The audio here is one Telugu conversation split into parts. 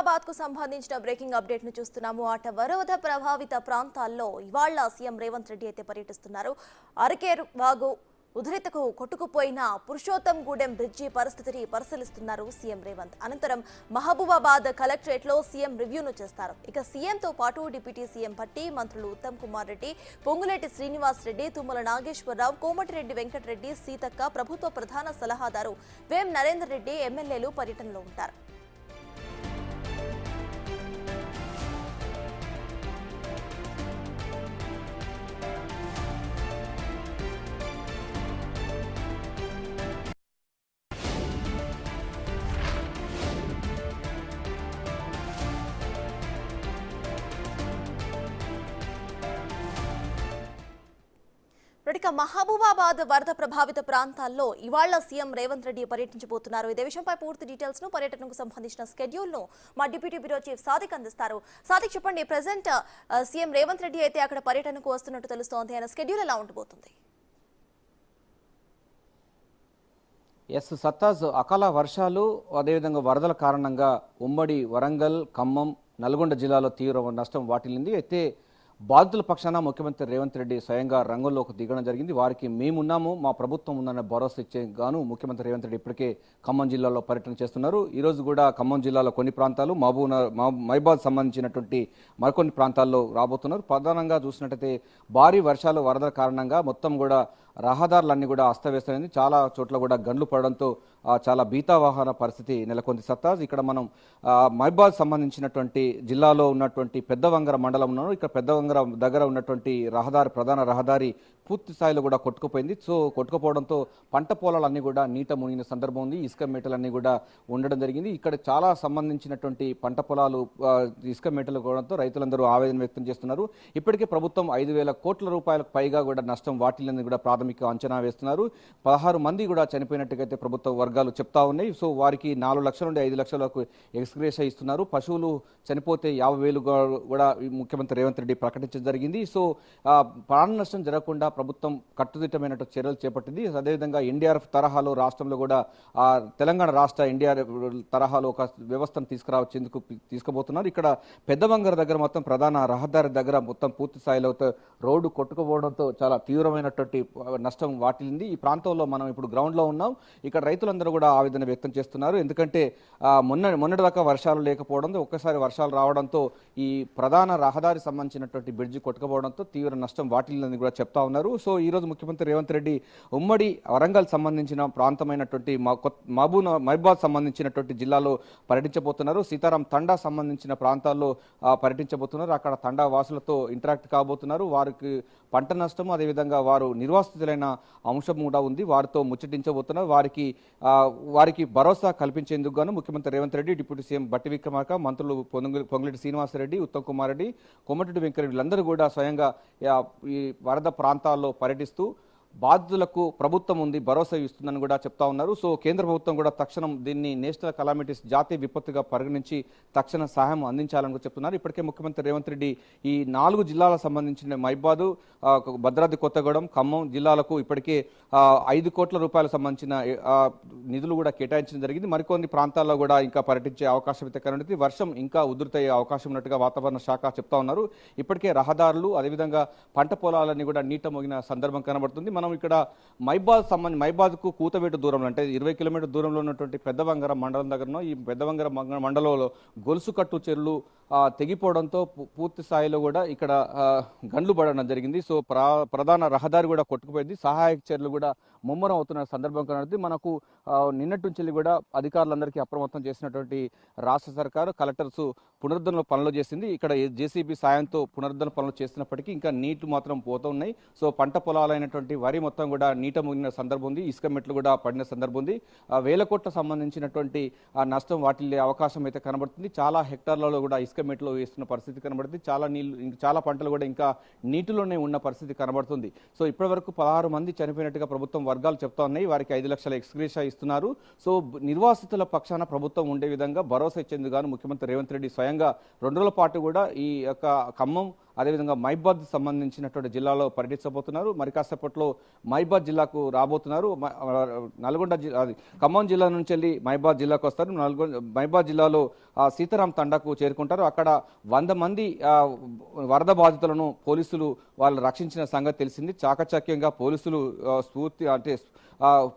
హైదరాబాద్కు సంబంధించిన బ్రేకింగ్ అప్డేట్ను చూస్తున్నాము. అట వరద ప్రభావిత ప్రాంతాల్లో ఇవాళ సీఎం రేవంత్ రెడ్డి అయితే పర్యటిస్తున్నారు. అరకేరు వాగు ఉధృతకు కొట్టుకుపోయిన పురుషోత్తం గూడెం బ్రిడ్జి పరిస్థితిని పరిశీలిస్తున్నారు సీఎం రేవంత్. అనంతరం మహబూబాబాద్ కలెక్టరేట్లో సీఎం రివ్యూను చేస్తారు. ఇక సీఎంతో పాటు డిప్యూటీ సీఎం భట్టి మంత్రులు ఉత్తమ్ కుమార్ రెడ్డి పొంగులేటి శ్రీనివాస్ రెడ్డి తుమ్మల నాగేశ్వరరావు కోమటిరెడ్డి వెంకటరెడ్డి సీతక్క ప్రభుత్వ ప్రధాన సలహాదారు వేం నరేందర్ రెడ్డి ఎమ్మెల్యేలు పర్యటనలో ఉంటారు. మహబూబాబాద్ వరద ప్రభావిత ప్రాంతాల్లో ఇవాళ సీఎం రేవంత్ రెడ్డి పర్యటించబోతున్నారు. ఇదే విషయంపై పూర్తి డీటెయిల్స్ను పర్యటనకు సంబంధించిన షెడ్యూల్ను మా డిప్యూటీ బ్యూరో చీఫ్ సాదిక్ అందిస్తారు. సాదిక్ చెప్పండి ప్రెసెంట్ సీఎం రేవంత్ రెడ్డి అయితే అక్కడ పర్యటనకు వస్తున్నట్టు తెలుస్తోంది. ఆయన స్కెడ్యూల్ ఎలా ఉండబోతుంది? ఎస్ సత్తాజ్ అకాల వర్షాలు అదేవిధంగా వరదల కారణంగా ఉమ్మడి వరంగల్ ఖమ్మం నల్గొండ జిల్లాలో తీవ్ర నష్టం వాటిల్లింది. అయితే బాధితుల పక్షాన ముఖ్యమంత్రి రేవంత్ రెడ్డి స్వయంగా రంగంలోకి దిగడం జరిగింది. వారికి మేమున్నాము మా ప్రభుత్వం ఉందన్న భరోసా ఇచ్చే గాను ముఖ్యమంత్రి రేవంత్ రెడ్డి ఇప్పటికే ఖమ్మం జిల్లాలో పర్యటన చేస్తున్నారు. ఈ రోజు కూడా ఖమ్మం జిల్లాలో కొన్ని ప్రాంతాలు మహబూబ్ మైబాద్ సంబంధించినటువంటి మరికొన్ని ప్రాంతాల్లో రాబోతున్నారు. ప్రధానంగా చూసినట్టయితే భారీ వర్షాలు వరదల కారణంగా మొత్తం కూడా రహదారులన్నీ కూడా అస్తవ్యస్తమైంది. చాలా చోట్ల కూడా గండ్లు పడడంతో చాలా భీతావాహన పరిస్థితి నెలకొంది. సత్తాజ్ ఇక్కడ మనం ఆ, సంబంధించినటువంటి జిల్లాలో ఉన్నటువంటి పెద్దవంగర మండలంలో ఇక్కడ పెద్దవంగర దగ్గర ఉన్నటువంటి రహదారి ప్రధాన రహదారి పూర్తి స్థాయిలో కూడా కొట్టుకుపోయింది. సో కొట్టుకుపోవడంతో పంట పొలాలన్నీ కూడా నీట మునిగిన సందర్భం ఉంది. ఇసుక మేటలన్నీ కూడా ఉండడం జరిగింది. ఇక్కడ చాలా సంబంధించినటువంటి పంట పొలాలు ఇసుక మేటలు కావడంతో రైతులందరూ ఆవేదన వ్యక్తం చేస్తున్నారు. ఇప్పటికే ప్రభుత్వం ఐదు వేల కోట్ల రూపాయలకు పైగా కూడా నష్టం వాటిల్లని కూడా ప్రాథమిక అంచనా వేస్తున్నారు. పదహారు మంది కూడా చనిపోయినట్టుగైతే ప్రభుత్వ వర్గాలు చెప్తా ఉన్నాయి. సో వారికి నాలుగు లక్షల నుండి ఐదు లక్షలకు ఎక్స్గ్రేష ఇస్తున్నారు. పశువులు చనిపోతే యాభై వేలు కూడా ముఖ్యమంత్రి రేవంత్ రెడ్డి ప్రకటించడం జరిగింది. సో ప్రాణ నష్టం జరగకుండా ప్రభుత్వం కట్టుదిట్టమైన చర్యలు చేపట్టింది. అదేవిధంగా ఎన్డీఆర్ఎఫ్ తరహాలో రాష్ట్రంలో కూడా తెలంగాణ రాష్ట్ర ఎన్డీఆర్ఎఫ్ తరహాలో ఒక వ్యవస్థను తీసుకురావచ్చేందుకు తీసుకుపోతున్నారు. ఇక్కడ పెద్దవంగర దగ్గర మొత్తం ప్రధాన రహదారి దగ్గర మొత్తం పూర్తి స్థాయిలో రోడ్డు కొట్టుకుపోవడంతో చాలా తీవ్రమైనటువంటి నష్టం వాటిల్లింది. ఈ ప్రాంతంలో మనం ఇప్పుడు గ్రౌండ్లో ఉన్నాం. ఇక్కడ రైతులందరూ కూడా ఆవేదన వ్యక్తం చేస్తున్నారు. ఎందుకంటే మొన్న మొన్నటి దాకా వర్షాలు లేకపోవడంతో ఒక్కసారి వర్షాలు రావడంతో ఈ ప్రధాన రహదారి సంబంధించినటువంటి బ్రిడ్జి కొట్టుకపోవడంతో తీవ్ర నష్టం వాటిల్లిందని కూడా చెప్తా ఉన్నారు. సో ఈ రోజు ముఖ్యమంత్రి రేవంత్ రెడ్డి ఉమ్మడి వరంగల్ సంబంధించిన ప్రాంతమైనటువంటి మా మహబూబ్ మహబాద్ సంబంధించినటువంటి జిల్లాలో పర్యటించబోతున్నారు. సీతారాం తండా సంబంధించిన ప్రాంతాల్లో పర్యటించబోతున్నారు. అక్కడ తండా వాసులతో ఇంటరాక్ట్ కాబోతున్నారు. వారికి పంట నష్టం అదేవిధంగా వారు నిర్వాసితులైన అంశం కూడా ఉంది. వారితో ముచ్చటించబోతున్నారు వారికి వారికి భరోసా కల్పించేందుకు గాను ముఖ్యమంత్రి రేవంత్ రెడ్డి డిప్యూటీ సీఎం బట్టి విక్రమార్క మంత్రులు పొంగు పొంగులేటి శ్రీనివాసరెడ్డి ఉత్తమ్ కుమార్ రెడ్డి కోమటిరెడ్డి వెంకరెడ్డి వీళ్ళందరూ కూడా స్వయంగా ఈ వరద ప్రాంతాల్లో పర్యటిస్తూ బాధితులకు ప్రభుత్వం ఉంది భరోసా ఇస్తుందని కూడా చెప్తా ఉన్నారు. సో కేంద్ర ప్రభుత్వం కూడా తక్షణం దీన్ని నేషనల్ కలామిటీస్ జాతీయ విపత్తుగా పరిగణించి తక్షణ సహాయం అందించాలని కూడా చెప్తున్నారు. ఇప్పటికే ముఖ్యమంత్రి రేవంత్ రెడ్డి ఈ నాలుగు జిల్లాలకు సంబంధించిన మైబాదు భద్రాద్రి కొత్తగూడెం ఖమ్మం జిల్లాలకు ఇప్పటికే ఐదు కోట్ల రూపాయలకు సంబంధించిన నిధులు కూడా కేటాయించడం జరిగింది. మరికొన్ని ప్రాంతాల్లో కూడా ఇంకా పర్యటించే అవకాశం అయితే కనుంది వర్షం ఇంకా ఉధృతయ్యే అవకాశం ఉన్నట్టుగా వాతావరణ శాఖ చెప్తా ఉన్నారు. ఇప్పటికే రహదారులు అదేవిధంగా పంట పొలాలన్నీ కూడా నీట మోగిన సందర్భం కనబడుతుంది. మనం ఇక్కడ మైబాద్ సంబంధించి మైబాజ్కు కూతవేటు దూరంలో అంటే ఇరవై కిలోమీటర్ దూరంలో ఉన్నటువంటి పెద్దవంగర మండలం దగ్గరనో ఈ పెద్దవంగర మంగ- మండలంలో గొలుసు కట్టు చెరువులు తెగిపోవడంతో పూ- పూర్తి స్థాయిలో కూడా ఇక్కడ గండ్లు పడడం జరిగింది. సో ప్రా ప్రధాన రహదారి కూడా కొట్టుకుపోయింది. సహాయక చర్యలు కూడా ముమ్మరం అవుతున్న సందర్భం కనబడుతుంది. మనకు నిన్నటి నుంచి కూడా అధికారులందరికీ అప్రమత్తం చేసినటువంటి రాష్ట్ర సర్కారు కలెక్టర్స్ పునరుద్ధరణ పనులు చేసింది. ఇక్కడ జేసీబీ సాయంతో పునరుద్ధరణ పనులు చేస్తున్నప్పటికీ ఇంకా నీళ్ళు మాత్రం పోతూ ఉన్నాయి. సో పంట పొలాలైనటువంటి వరి మొత్తం కూడా నీట ముగిన సందర్భం ఉంది. ఇసుక మెట్లు కూడా పడిన సందర్భం ఉంది. ఆ వేల కోట్ల సంబంధించినటువంటి ఆ నష్టం వాటిల్లే అవకాశం అయితే కనబడుతుంది. చాలా హెక్టార్లలో కూడా ఇసుక కమిటీలో వేస్తున్న పరిస్థితి కనబడుతుంది. చాలా నీళ్ళు చాలా పంటలు కూడా ఇంకా నీటిలోనే ఉన్న పరిస్థితి కనబడుతుంది. సో ఇప్పటివరకు పదహారు మంది చనిపోయినట్టుగా ప్రభుత్వం వర్గాలు చెప్తా ఉన్నాయి. వారికి ఐదు లక్షల ఎక్స్గ్రేషా ఇస్తున్నారు. సో నిర్వాసితుల పక్షాన ప్రభుత్వం ఉండే విధంగా భరోసా ఇచ్చేందుకు గాను ముఖ్యమంత్రి రేవంత్ రెడ్డి స్వయంగా రెండు రోజుల పాటు కూడా ఈ యొక్క ఖమ్మం అదేవిధంగా మైబాద్ సంబంధించినటువంటి జిల్లాలో పర్యటించబోతున్నారు. మరి కాసేపట్లో మైబాద్ జిల్లాకు రాబోతున్నారు. నల్గొండ జిల్లా అది ఖమ్మం జిల్లా నుంచి వెళ్ళి మైబాద్ జిల్లాకు వస్తారు. నల్గొండ మైబాద్ జిల్లాలో సీతారాం తండాకు చేరుకుంటారు. అక్కడ వంద మంది వరద బాధితులను పోలీసులు వాళ్ళు రక్షించిన సంగతి తెలిసింది. చాకచక్యంగా పోలీసులు స్ఫూర్తి అంటే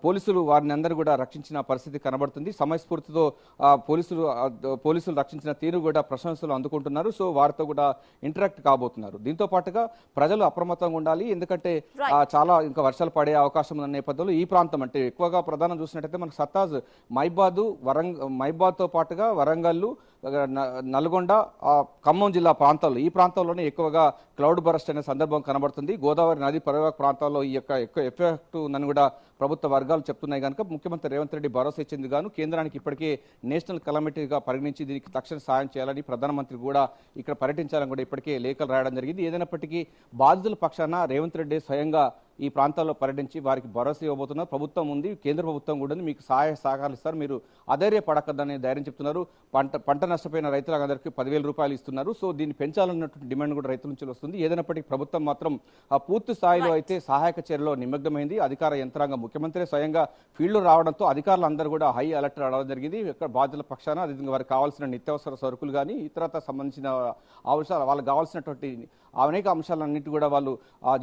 పోలీసులు వారిని అందరూ కూడా రక్షించిన పరిస్థితి కనబడుతుంది. సమయస్ఫూర్తితో పోలీసులు పోలీసులు రక్షించిన తీరు కూడా ప్రశంసలు అందుకుంటున్నారు. సో వారితో కూడా ఇంటరాక్ట్ కాబోతున్నారు దీంతో పాటుగా ప్రజలు అప్రమత్తంగా ఉండాలి. ఎందుకంటే ఆ, చాలా ఇంకా వర్షాలు పడే అవకాశం ఉన్న నేపథ్యంలో ఈ ప్రాంతం అంటే ఎక్కువగా ప్రధానం చూసినట్టయితే మనకు సత్తాజ్ మైబాదు వరంగ మైబాద్తో పాటుగా వరంగల్లు నల్గొండ ఖమ్మం జిల్లా ప్రాంతాల్లో ఈ ప్రాంతాల్లోనే ఎక్కువగా క్లౌడ్ బరస్ట్ అనే సందర్భం కనబడుతుంది. గోదావరి నది పరివాహక ప్రాంతాల్లో ఈ యొక్క ఎక్కువ ఎఫెక్ట్ ఉందని కూడా ప్రభుత్వ వర్గాలు చెప్తున్నాయి కనుక ముఖ్యమంత్రి రేవంత్ రెడ్డి భరోసా ఇచ్చింది గాను కేంద్రానికి ఇప్పటికే నేషనల్ కలమిటీగా పరిగణించి దీనికి తక్షణ సాయం చేయాలని ప్రధానమంత్రి కూడా ఇక్కడ పర్యటించాలని కూడా ఇప్పటికే లేఖలు రాయడం జరిగింది. ఏదైనప్పటికీ బాధితుల పక్షాన రేవంత్ రెడ్డి స్వయంగా ఈ ప్రాంతాల్లో పర్యటించి వారికి భరోసా ఇవ్వబోతున్నారు. ప్రభుత్వం ఉంది కేంద్ర ప్రభుత్వం కూడా మీకు సహాయ సహకారాలు ఇస్తారు. మీరు అధైర్య పడకద్దని ధైర్యం చెప్తున్నారు. పంట పంట నష్టపోయిన రైతులందరికీ పదివేల రూపాయలు ఇస్తున్నారు. సో దీన్ని పెంచాలన్నటువంటి డిమాండ్ కూడా రైతుల నుంచి వస్తుంది. ఏదైనప్పటికీ ప్రభుత్వం మాత్రం ఆ పూర్తి స్థాయిలో అయితే సహాయక చర్యలో నిమగ్నమైంది. అధికార యంత్రాంగం ముఖ్యమంత్రి స్వయంగా ఫీల్డ్లో రావడంతో అధికారులు అందరూ కూడా హై అలర్ట్ రావడం జరిగింది. ఇక్కడ బాధ్యుల పక్షాన అదేవిధంగా వారికి కావాల్సిన నిత్యావసర సరుకులు కానీ ఇతరత సంబంధించిన అవసరాలు వాళ్ళకి కావాల్సినటువంటి అనేక అంశాలన్నిటి కూడా వాళ్ళు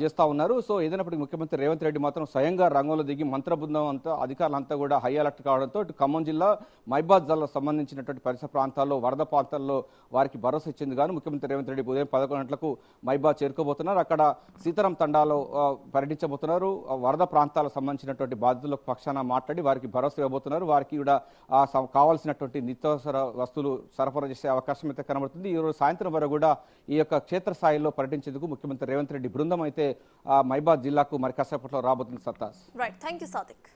చేస్తూ చేస్తా ఉన్నారు. సో ఏదైనప్పటికీ ముఖ్యమంత్రి రేవంత్ రెడ్డి మాత్రం స్వయంగా రంగంలో దిగి మంత్ర బృందం అంతా అధికారులంతా కూడా హై అలర్ట్ కావడంతో ఇటు ఖమ్మం జిల్లా మైబాద్ జిల్లా సంబంధించినటువంటి పరిసర ప్రాంతాల్లో వరద ప్రాంతాల్లో వారికి భరోసా ఇచ్చింది. కానీ ముఖ్యమంత్రి రేవంత్ రెడ్డి ఉదయం పదకొండు గంటలకు మైబాద్ చేరుకోబోతున్నారు. అక్కడ సీతారాం తండాలో పర్యటించబోతున్నారు. వరద ప్రాంతాలకు సంబంధించినటువంటి బాధితుల పక్షాన మాట్లాడి వారికి భరోసా ఇవ్వబోతున్నారు. వారికి కూడా కావాల్సినటువంటి నిత్యావసర వస్తువులు సరఫరా చేసే అవకాశం అయితే కనబడుతుంది. ఈ రోజు సాయంత్రం వరకు కూడా ఈ యొక్క క్షేత్రస్థాయిలో పర్యటించేందుకు ముఖ్యమంత్రి రేవంత్ రెడ్డి బృందం అయితే మైబాద్ జిల్లాకు మరి కాసేపట్లో రాబోతుంది సత్తాస్ రైట్ థ్యాంక్ యూ సాదిక్